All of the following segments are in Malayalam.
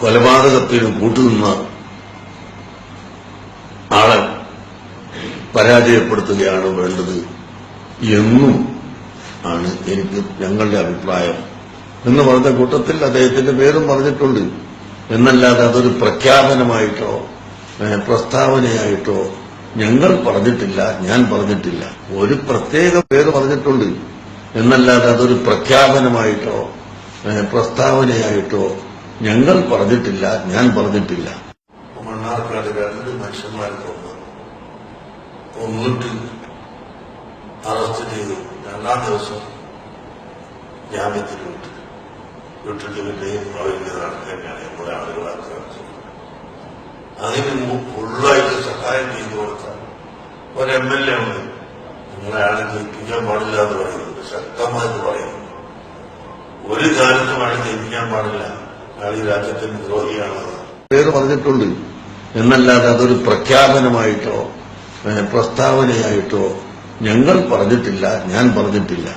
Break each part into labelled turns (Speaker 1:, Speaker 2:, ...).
Speaker 1: കൊലപാതകത്തിന് കൂട്ടുനിന്ന ആളെ പരാജയപ്പെടുത്തുകയാണ് വേണ്ടത് എന്നും ആണ് എനിക്ക് ഞങ്ങളുടെ അഭിപ്രായം. എന്ന് പറഞ്ഞ കൂട്ടത്തിൽ അദ്ദേഹത്തിന്റെ പേരും പറഞ്ഞിട്ടുണ്ട്. എന്നല്ലാതെ അതൊരു പ്രഖ്യാപനമായിട്ടോ പ്രസ്താവനയായിട്ടോ ഞങ്ങൾ പറഞ്ഞിട്ടില്ല ഞാൻ പറഞ്ഞിട്ടില്ല. ഒരു പ്രത്യേക പേര് പറഞ്ഞിട്ടുണ്ട്. എന്നല്ലാതെ അതൊരു പ്രഖ്യാപനമായിട്ടോ പ്രസ്താവനയായിട്ടോ ഞങ്ങൾ പറഞ്ഞിട്ടില്ല ഞാൻ പറഞ്ഞിട്ടില്ല. മണ്ണാർക്കാട് മനുഷ്യന്മാരെ കൊന്നു കൊന്നിട്ട് അറസ്റ്റ് ചെയ്തു. രണ്ടാം ദിവസം ജാമ്യത്തിൽ വിട്ടു. വിട്ടിട്ട് പിന്നെയും അവരുടെ നടക്കുകയാണ് നമ്മുടെ ആളുകളാക്കി അതിന് മുമ്പ് ഫുള്ളായിട്ട് സഹായം ചെയ്തു കൊടുത്ത ഒരു എം എൽ എ ഉണ്ട് നിങ്ങളെ ആളെ ജയിപ്പിക്കാൻ പാടില്ല എന്ന് പറയുന്നുണ്ട് ശക്തമായിട്ട് പറയുന്നു ഒരു കാലത്തും ആളെ ജയിപ്പിക്കാൻ പാടില്ല അയാൾ ഈ രാജ്യത്തിന് ദ്രോഹിയാണ് പേര് പറഞ്ഞിട്ടുണ്ട് എന്നല്ലാതെ അതൊരു പ്രഖ്യാപനമായിട്ടോ പ്രസ്താവനയായിട്ടോ ഞങ്ങൾ പറഞ്ഞിട്ടില്ല ഞാൻ പറഞ്ഞിട്ടില്ല.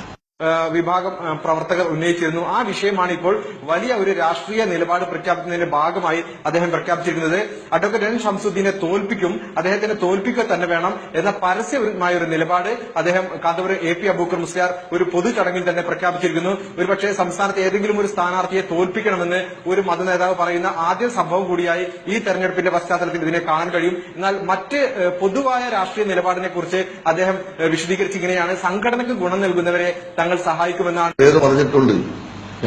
Speaker 2: വിഭാഗം പ്രവർത്തകർ ഉന്നയിച്ചിരുന്നു. ആ വിഷയമാണ് ഇപ്പോൾ വലിയ ഒരു രാഷ്ട്രീയ നിലപാട് പ്രഖ്യാപിക്കുന്നതിന്റെ ഭാഗമായി അദ്ദേഹം പ്രഖ്യാപിച്ചിരിക്കുന്നത്. അഡ്വക്കേറ്റ് എൻ ഷംസുദ്ദീനെ തോൽപ്പിക്കും അദ്ദേഹത്തിനെ തോൽപ്പിക്കുക തന്നെ വേണം എന്ന പരസ്യമായ ഒരു നിലപാട് അദ്ദേഹം കാന്തപുരം എ പി അബൂക്കർ മുസ്ലിയാർ ഒരു പൊതു ചടങ്ങിൽ തന്നെ പ്രഖ്യാപിച്ചിരിക്കുന്നു. ഒരുപക്ഷെ സംസ്ഥാനത്ത് ഏതെങ്കിലും ഒരു സ്ഥാനാർത്ഥിയെ തോൽപ്പിക്കണമെന്ന് ഒരു മതനേതാവ് പറയുന്ന ആദ്യ സംഭവം കൂടിയായി ഈ തെരഞ്ഞെടുപ്പിന്റെ പശ്ചാത്തലത്തിൽ ഇതിനെ കാണാൻ കഴിയും. എന്നാൽ മറ്റ് പൊതുവായ രാഷ്ട്രീയ നിലപാടിനെ കുറിച്ച് അദ്ദേഹം വിശദീകരിച്ചിങ്ങനെയാണ്. സംഘടനയ്ക്ക് ഗുണം നൽകുന്നവരെ തങ്ങൾ സഹായിക്കുമെന്നാണ്
Speaker 1: പേര് പറഞ്ഞിട്ടുണ്ട്.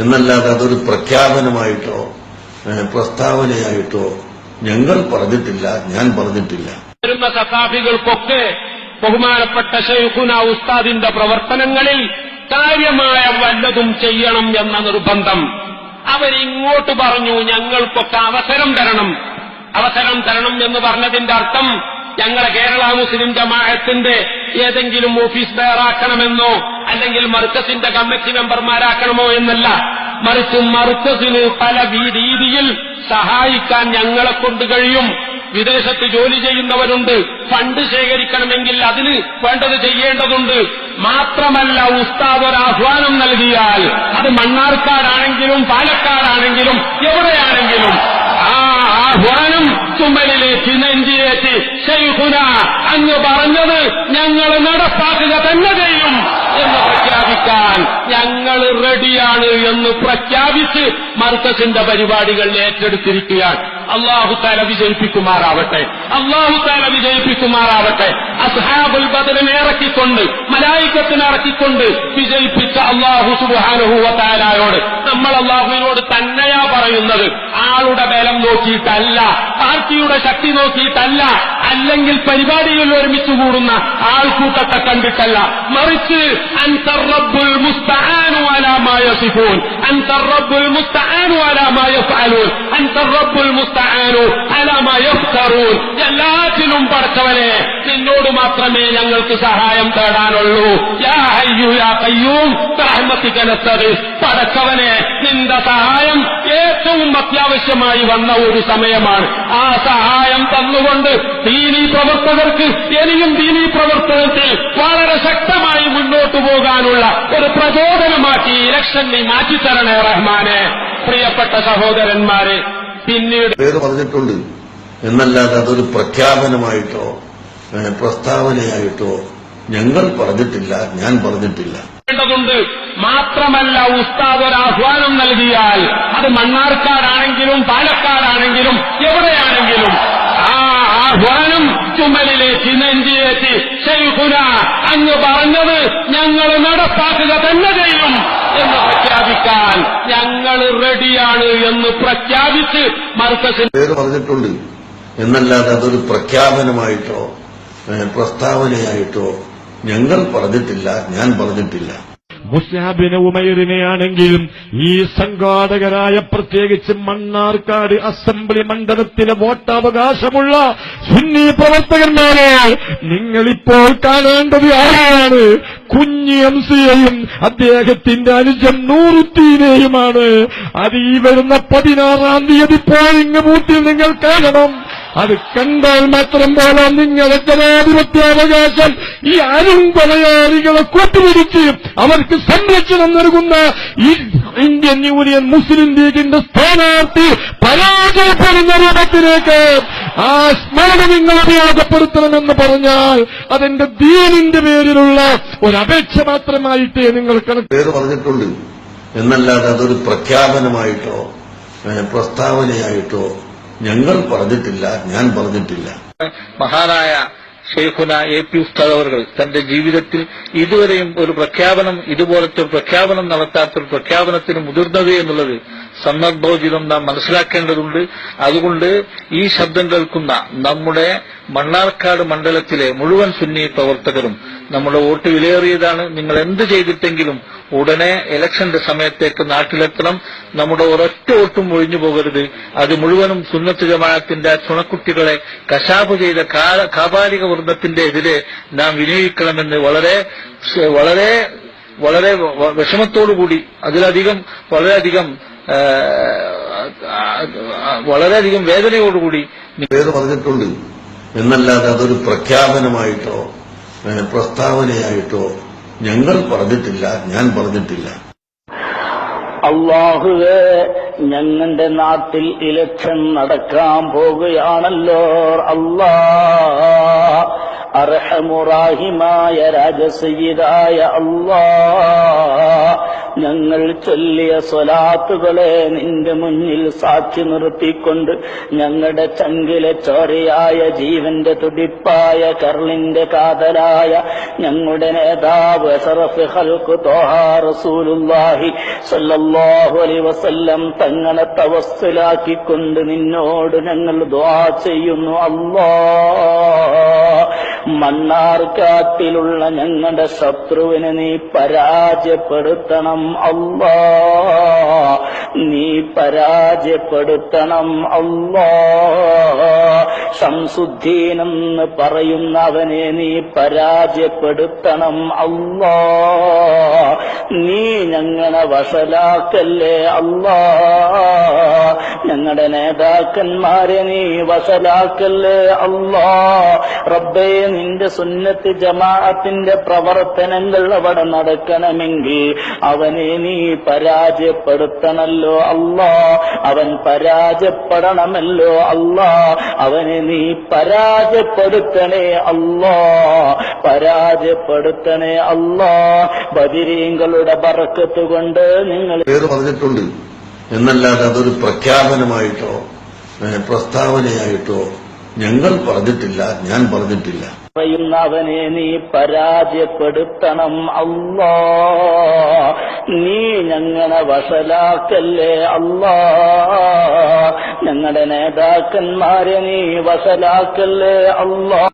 Speaker 1: എന്നല്ലാതെ അതൊരു പ്രഖ്യാപനമായിട്ടോ പ്രസ്താവനയായിട്ടോ ഞങ്ങൾ പറഞ്ഞിട്ടില്ല ഞാൻ പറഞ്ഞിട്ടില്ല.
Speaker 3: വരുന്ന സഖാഫികൾക്കൊക്കെ ബഹുമാനപ്പെട്ട ഷെയ്ഖുന ഉസ്താദിന്റെ പ്രവർത്തനങ്ങളിൽ കാര്യമായ വല്ലതും ചെയ്യണം എന്ന നിർബന്ധം. അവരിങ്ങോട്ട് പറഞ്ഞു ഞങ്ങൾക്കൊക്കെ അവസരം തരണം. അവസരം തരണം എന്ന് പറഞ്ഞതിന്റെ അർത്ഥം ഞങ്ങളെ കേരള മുസ്ലിം ജമാഅത്തിന്റെ ഏതെങ്കിലും ഓഫീസ് ബെയറാക്കണമെന്നോ അല്ലെങ്കിൽ മർക്കസിന്റെ കമ്മിറ്റി മെമ്പർമാരാക്കണമോ എന്നല്ല. മറിച്ച് മർക്കസിന് പല രീതിയിൽ സഹായിക്കാൻ ഞങ്ങളെ കൊണ്ട് കഴിയും. വിദേശത്ത് ജോലി ചെയ്യുന്നവരുണ്ട്. ഫണ്ട് ശേഖരിക്കണമെങ്കിൽ അതിന് വേണ്ടത് ചെയ്യേണ്ടതുണ്ട്. മാത്രമല്ല ഉസ്താദ് ഒരു ആഹ്വാനം നൽകിയാൽ അത് മണ്ണാർക്കാടാണെങ്കിലും പാലക്കാടാണെങ്കിലും എവിടെയാണെങ്കിലും ആ ആഹ്വാനം ചുമലിലേക്ക് നെഞ്ചിലേറ്റ് ശൈഖുന അങ്ങ് പറഞ്ഞത് ഞങ്ങൾ നടപ്പാക്കുക തന്നെ ചെയ്യും. എന്ന് പ്രഖ്യാപിക്കാൻ ഞങ്ങൾ റെഡിയാണ് എന്ന് പ്രഖ്യാപിച്ച് മർക്കസിന്റെ പരിപാടികൾ ഏറ്റെടുത്തിരിക്കുകയാണ്. അള്ളാഹു താല വിജയിപ്പിക്കുമാറാവട്ടെ. അള്ളാഹു താല വിജയിപ്പിക്കുമാറാവട്ടെ. അസ്ഹാബുൽ ബദറിനെ ഇറക്കിക്കൊണ്ട് മലായിക്കത്തിനെ ഇറക്കിക്കൊണ്ട് വിജയിപ്പിച്ച അള്ളാഹു സുബാനുഹൂവത്താലായോട് നമ്മൾ അള്ളാഹുവിനോട് തന്നെയാ പറയുന്നത്. ആളുടെ ബലം നോക്കിയിട്ടല്ല പാർട്ടിയുടെ ശക്തി നോക്കിയിട്ടല്ല അല്ലെങ്കിൽ പരിപാടിയിൽ ഒരുമിച്ച് കൂടുന്ന ആൾക്കൂട്ടത്തെ കണ്ടിട്ടല്ല. മറിച്ച് അൻതർ റബ്ബുൽ മുസ്തആനു അലാ മാ യസിഫൂൻ അൻതർ റബ്ബുൽ മുസ്തആനു അലാ മാ യഫ്അലൂൻ മാ യഫ്തറൂൻ എല്ലാത്തിനും പടച്ചവനെ നിന്നോട് മാത്രമേ ഞങ്ങൾക്ക് സഹായം തേടാനുള്ളൂ. പടച്ചവനെ നിന്റെ സഹായം ഏറ്റവും അത്യാവശ്യമായി വന്ന ഒരു സമയമാണ്. ആ സഹായം തന്നുകൊണ്ട് ദീനീ പ്രവർത്തകർക്ക് ഇനിയും ദീനീ പ്രവർത്തനത്തിൽ വളരെ ശക്തമായി മുന്നോട്ടു പോകാനുള്ള ഒരു പ്രചോദനമാക്കി ഇലക്ഷൻ നീ മാറ്റിത്തരണേ റഹ്മാനെ. പ്രിയപ്പെട്ട സഹോദരന്മാരെ പിന്നീട്
Speaker 1: പറഞ്ഞിട്ടുണ്ട്. എന്നല്ലാതെ അതൊരു പ്രഖ്യാപനമായിട്ടോ പ്രസ്താവനയായിട്ടോ ഞങ്ങൾ പറഞ്ഞിട്ടില്ല ഞാൻ പറഞ്ഞിട്ടില്ല.
Speaker 3: മാത്രമല്ല ഉസ്താദ് ഒരു ആഹ്വാനം നൽകിയാൽ അത് മണ്ണാർക്കാടാണെങ്കിലും പാലക്കാടാണെങ്കിലും എവിടെയാണെങ്കിലും ആ ആഹ്വാനം ചുമലിലേക്ക് ചിനഞ്ചിയേറ്റി ശൈഖുന അങ്ങ് പറഞ്ഞത് ഞങ്ങൾ നടപ്പാക്കുക തന്നെ ചെയ്യും എന്ന് പ്രഖ്യാപിക്കാൻ ഞങ്ങൾ റെഡിയാണ് എന്ന് പ്രഖ്യാപിച്ച് മർക്കസിന്
Speaker 1: പേര് പറഞ്ഞിട്ടുണ്ട്. എന്നല്ലാതെ അതൊരു പ്രഖ്യാപനമായിട്ടോ പ്രസ്താവനയായിട്ടോ ഞങ്ങൾ പറഞ്ഞിട്ടില്ല ഞാൻ പറഞ്ഞിട്ടില്ല.
Speaker 4: മുസ്ലാബിന് ഉമൈറിനെയാണെങ്കിലും ഈ സംഘാടകരായ പ്രത്യേകിച്ച് മണ്ണാർക്കാട് അസംബ്ലി മണ്ഡലത്തിലെ വോട്ടവകാശമുള്ള സുന്നി പ്രവർത്തകന്മാരെ നിങ്ങളിപ്പോൾ കാണേണ്ടത് ആരാണ്? കുഞ്ഞി എംസിയെയും അദ്ദേഹത്തിന്റെ അനുജം നൂറുദ്ദീനെയുമാണ്. അത് ഈ വരുന്ന പതിനാറാം തീയതി പോയിങ് ബൂത്തിൽ നിങ്ങൾ കാണണം. അത് കണ്ടാൽ മാത്രം പോലെ നിങ്ങളുടെ ജനാധിപത്യാവകാശം ഈ അരും കൊലയാളികളെ കൂട്ടുപിടിച്ച് അവർക്ക് സംരക്ഷണം നൽകുന്ന ഈ ഇന്ത്യൻ യൂണിയൻ മുസ്ലിം ലീഗിന്റെ സ്ഥാനാർത്ഥി പരാജയ പരാജയപ്പെടുന്ന രൂപത്തിലേക്ക് ആ സ്മരണ നിങ്ങൾ ഉപയോഗപ്പെടുത്തണമെന്ന് പറഞ്ഞാൽ അതെന്റെ ദീനിന്റെ പേരിലുള്ള ഒരപേക്ഷ മാത്രമായിട്ട് നിങ്ങൾ
Speaker 1: പേര് പറഞ്ഞിട്ടുണ്ട്. എന്നല്ലാതെ അതൊരു പ്രഖ്യാപനമായിട്ടോ പ്രസ്താവനയായിട്ടോ ഞങ്ങൾ പറഞ്ഞിട്ടില്ല ഞാൻ പറഞ്ഞിട്ടില്ല.
Speaker 5: മഹാനായ ഷെയ്ഖുന എ പി ഉസ്താദ് അവർ തന്റെ ജീവിതത്തിൽ ഇതുവരെയും ഒരു പ്രഖ്യാപനം ഇതുപോലത്തെ പ്രഖ്യാപനം നടത്താത്ത ഒരു പ്രഖ്യാപനത്തിന് മുതിർന്നത് എന്നുള്ളത് സന്ദർഭോചിതം നാം മനസ്സിലാക്കേണ്ടതുണ്ട്. അതുകൊണ്ട് ഈ ശബ്ദം കേൾക്കുന്ന നമ്മുടെ മണ്ണാർക്കാട് മണ്ഡലത്തിലെ മുഴുവൻ സുന്നി പ്രവർത്തകരും നമ്മുടെ വോട്ട് വിലയേറിയതാണ്. നിങ്ങൾ എന്ത് ചെയ്തിട്ടെങ്കിലും ഉടനെ ഇലക്ഷന്റെ സമയത്തേക്ക് നാട്ടിലെത്തണം. നമ്മുടെ ഒരൊറ്റ ഒട്ടും ഒഴിഞ്ഞു പോകരുത്. അത് മുഴുവനും സുന്നത്ത് ജമാഅത്തിന്റെ ചുണക്കുട്ടികളെ കശാപ്പ് ചെയ്ത കാപാലിക വൃന്ദത്തിന്റെ എതിരെ നാം വിനിയോഗിക്കണമെന്ന് വളരെ വളരെ വളരെ വിഷമത്തോടുകൂടി അതിലധികം വളരെയധികം വളരെയധികം വേദനയോടുകൂടി
Speaker 1: പറഞ്ഞിട്ടുണ്ട്? എന്നല്ലാതെ അതൊരു പ്രഖ്യാപനമായിട്ടോ പ്രസ്താവനയായിട്ടോ ഞങ്ങൾ പറഞ്ഞിട്ടില്ല ഞാൻ പറഞ്ഞിട്ടില്ല.
Speaker 6: അള്ളാഹുവേ ഞങ്ങളുടെ നാട്ടിൽ ഇലക്ഷൻ നടക്കാൻ പോകുകയാണല്ലോ അള്ളാ അർഹമുറാഹിമായ രാജസയ്യിദായ അല്ലാ ഞങ്ങൾ ചൊല്ലിയ സ്വലാത്തുകളെ നിന്റെ മുന്നിൽ സാക്ഷി നിർത്തിക്കൊണ്ട് ഞങ്ങളുടെ ചങ്കിലെ ചോരയായ ജീവന്റെ തുടിപ്പായ കർളിന്റെ കാതലായ ഞങ്ങളുടെ നേതാവ് അഷറഫ് അലൈഹി വസല്ലം തങ്ങളെ തവസ്സിലാക്കിക്കൊണ്ട് നിന്നോട് ഞങ്ങൾ ദുആ ചെയ്യുന്നു. അല്ലാ മണ്ണാർക്കാട്ടിലുള്ള ഞങ്ങളുടെ ശത്രുവിനെ നീ പരാജയപ്പെടുത്തണം അല്ലാ. നീ പരാജയപ്പെടുത്തണം അല്ലാ. ശംസുദ്ദീനെന്ന് പറയുന്നവനെ നീ പരാജയപ്പെടുത്തണം അല്ലാ. നീ ഞങ്ങളെ വസലാക്കല്ലേ അല്ലാ. ഞങ്ങളുടെ നേതാക്കന്മാരെ നീ വസലാക്കല്ലേ അല്ലാ. റബ്ബേ നിന്റെ സുന്നത്ത് ജമാഅത്തിന്റെ പ്രവർത്തനങ്ങൾ അവിടെ നടക്കണമെങ്കിൽ അവനെ നീ പരാജയപ്പെടുത്തണല്ലോ. അല്ലാ. അവൻ പരാജയപ്പെടണമല്ലോ അല്ലാ. അവനെ നീ പരാജയപ്പെടുത്തണേ അല്ലാ. പരാജയപ്പെടുത്തണേ അല്ലാ. ബദിരീങ്ങളുടെ ബറക്കത്ത് കൊണ്ട് നിങ്ങൾ
Speaker 1: പേര് പറഞ്ഞിട്ടുണ്ട്. എന്നല്ലാതെ അതൊരു പ്രഖ്യാപനമായിട്ടോ പ്രസ്താവനയായിട്ടോ ഞങ്ങൾ പറഞ്ഞിട്ടില്ല ഞാൻ പറഞ്ഞിട്ടില്ല.
Speaker 6: പറയുന്നവനെ നീ പരാജയപ്പെടുത്തണം അല്ലാ. നീ ഞങ്ങളെ വസലാക്കല്ലേ അല്ലാ. ഞങ്ങളുടെ നേതാക്കന്മാരെ നീ വസലാക്കല്ലേ അല്ലാ.